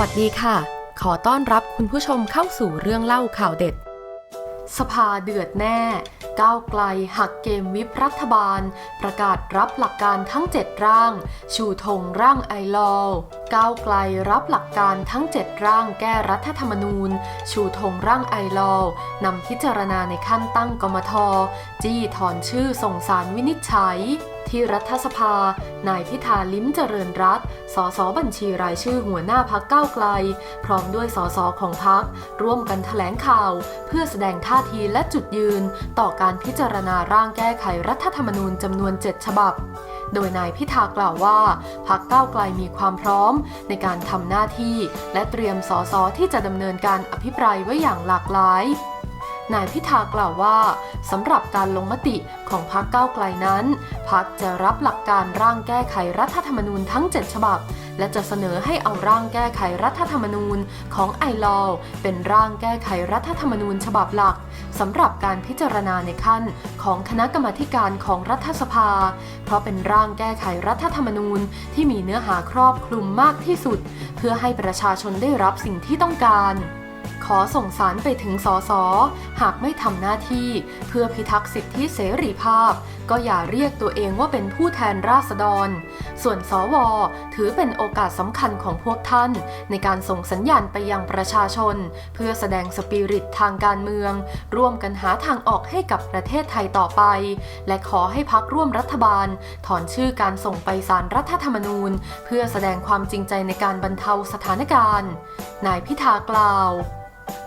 วัสดีค่ะ ขอต้อนรับคุณผู้ชมเข้าสู่เรื่องเล่าข่าวเด็ด สภาเดือดแน่ ก้าวไกลหักเกมวิปรัฐบาล ประกาศรับหลักการทั้ง 7 ร่าง ชูธงร่างไอลอก้าวไกลรับหลักการทั้ง 7 ร่างแก้รัฐธรรมนูญ ชูธงร่างไอลอ นำพิจารณาในขั้นตั้งกมท จี้ถอนชื่อส่งสารวินิจฉัย ที่รัฐสภา นายพิธาลิ้มเจริญรัตสสบัญชีรายชื่อหัวหน้าพักก้าวไกล พร้อมด้วยสสของพัก ร่วมกันแถลงข่าว เพื่อแสดงท่าทีและจุดยืน ต่อการพิจารณาร่างแก้ไขรัฐธรรมนูญจำนวน 7 ฉบับโดยนายพิธากล่าวว่าพักก้าวไกลมีความพร้อม ในการทำหน้าที่ และเตรียมสสที่จะดำเนินการอภิปรายไว้อย่างหลากหลาย นายพิธากล่าวว่าสำหรับการลงมติของพรรคก้าวไกลนั้นพรรคจะรับหลักการร่างแก้ไขรัฐธรรมนูญทั้ง 7 ฉบับ และจะเสนอให้เอาร่างแก้ไขรัฐธรรมนูญของไอลอเป็นร่างแก้ไขรัฐธรรมนูญฉบับหลักสำหรับการพิจารณาในขั้นของคณะกรรมาการของรัฐสภา เพราะเป็นร่างแก้ไขรัฐธรรมนูญที่มีเนื้อหาครอบคลุมมากที่สุด เพื่อให้ประชาชนได้รับสิ่งที่ต้องการ อส่งสารไปถึงสส หากไม่ทำหน้าที่ เพื่อพิทักษ์สิทธิเสรีภาพ ก็อย่าเรียกตัวเองว่าเป็นผู้แทนราษฎร ส่วนสว ถือเป็นโอกาสสำคัญของพวกท่าน ในการส่งสัญญาณไปยังประชาชน เพื่อแสดงสปิริตทางการเมือง ร่วมกันหาทางออกให้กับประเทศไทยต่อไป และขอให้พักร่วมรัฐบาล ถอนชื่อการส่งไปสารรัฐธรรมนูญ เพื่อแสดงความจริงใจในการบรรเทาสถานการณ์ นายพิธากล่าว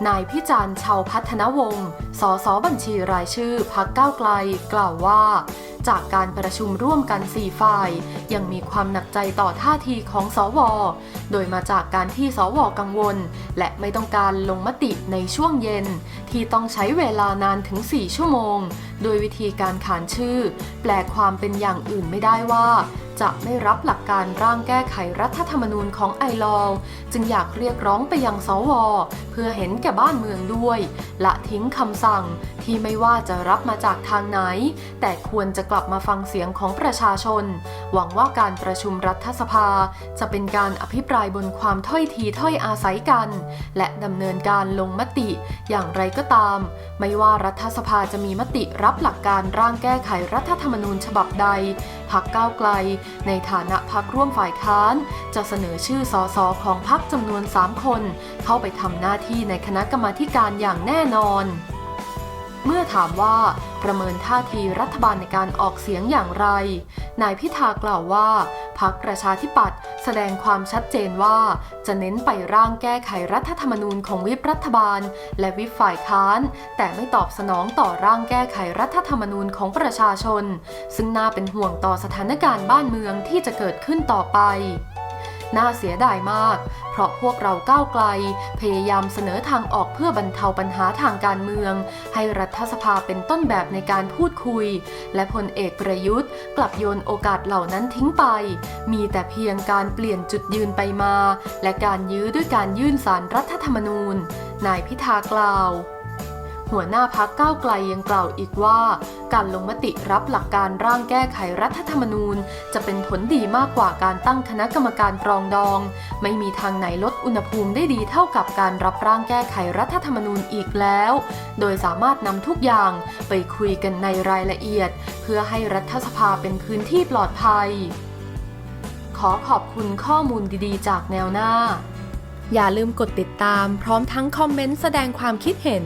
นายพิจารณ์ชาวพัฒนวงศ์ สสบัญชีรายชื่อพักก้าวไกล กล่าวว่า จากการประชุมร่วมกัน 4 ฝ่าย ยังมีความหนักใจต่อท่าทีของสว โดยมาจากการที่สวกังวล และไม่ต้องการลงมติในช่วงเย็น ที่ต้องใช้เวลานานถึง 4 ชั่วโมง โดยวิธีการขานชื่อ แปลความเป็นอย่างอื่นไม่ได้ว่า จะไม่รับหลักการร่างแก้ไขรัฐธรรมนูญของไอลอว์จึงอยากเรียกร้องไปยังสว เพื่อเห็นแก่บ้านเมืองด้วย ละทิ้งคำสั่ง ที่ไม่ว่าจะรับมาจากทางไหน แต่ควรจะกลับมาฟังเสียงของประชาชน หวังว่าการประชุมรัฐสภา จะเป็นการอภิปรายบนความถ้อยทีถ้อยอาศัยกัน และดำเนินการลงมติอย่างไรก็ตาม ไม่ว่ารัฐสภาจะมีมติรับหลักการร่างแก้ไขรัฐธรรมนูญฉบับใดพักก้าวไกล ในฐานะพักร่วมฝ่ายค้าน จะเสนอชื่อสอสอของพักจำนวน 3 คน เข้าไปทำหน้าที่ในคณะกรรมาการอย่างแน่นอน เมื่อถามว่าประเมินท่าทีรัฐบาลในการออกเสียงอย่างไร นายพิธากล่าวว่าพักประชาธิปัตย์แสดงความชัดเจนว่า จะเน้นไปร่างแก้ไขรัฐธรรมนูญของวิปรัฐบาล และวิปฝ่ายค้าน แต่ไม่ตอบสนองต่อร่างแก้ไขรัฐธรรมนูญของประชาชน ซึ่งน่าเป็นห่วงต่อสถานการณ์บ้านเมืองที่จะเกิดขึ้นต่อไป น่าเสียดายมาก เพราะพวกเราก้าวไกล พยายามเสนอทางออกเพื่อบรรเทาปัญหาทางการเมือง ให้รัฐสภาเป็นต้นแบบในการพูดคุย และพลเอกประยุทธ์ กลับโยนโอกาสเหล่านั้นทิ้งไป มีแต่เพียงการเปลี่ยนจุดยืนไปมา และการยื้อด้วยการยื่นสารรัฐธรรมนูญ นายพิธากล่าว หัวหน้าพักก้าวไกลยังกล่าวอีกว่า การลงมติรับหลักการร่างแก้ไขรัฐธรรมนูญ จะเป็นผลดีมากกว่าการตั้งคณะกรรมการปรองดอง ไม่มีทางไหนลดอุณหภูมิได้ดีเท่ากับการรับร่างแก้ไขรัฐธรรมนูญอีกแล้ว โดยสามารถนำทุกอย่างไปคุยกันในรายละเอียด เพื่อให้รัฐสภาเป็นพื้นที่ปลอดภัย ขอขอบคุณข้อมูลดีๆ จากแนวหน้า อย่าลืมกดติดตาม พร้อมทั้งคอมเมนต์แสดงความคิดเห็น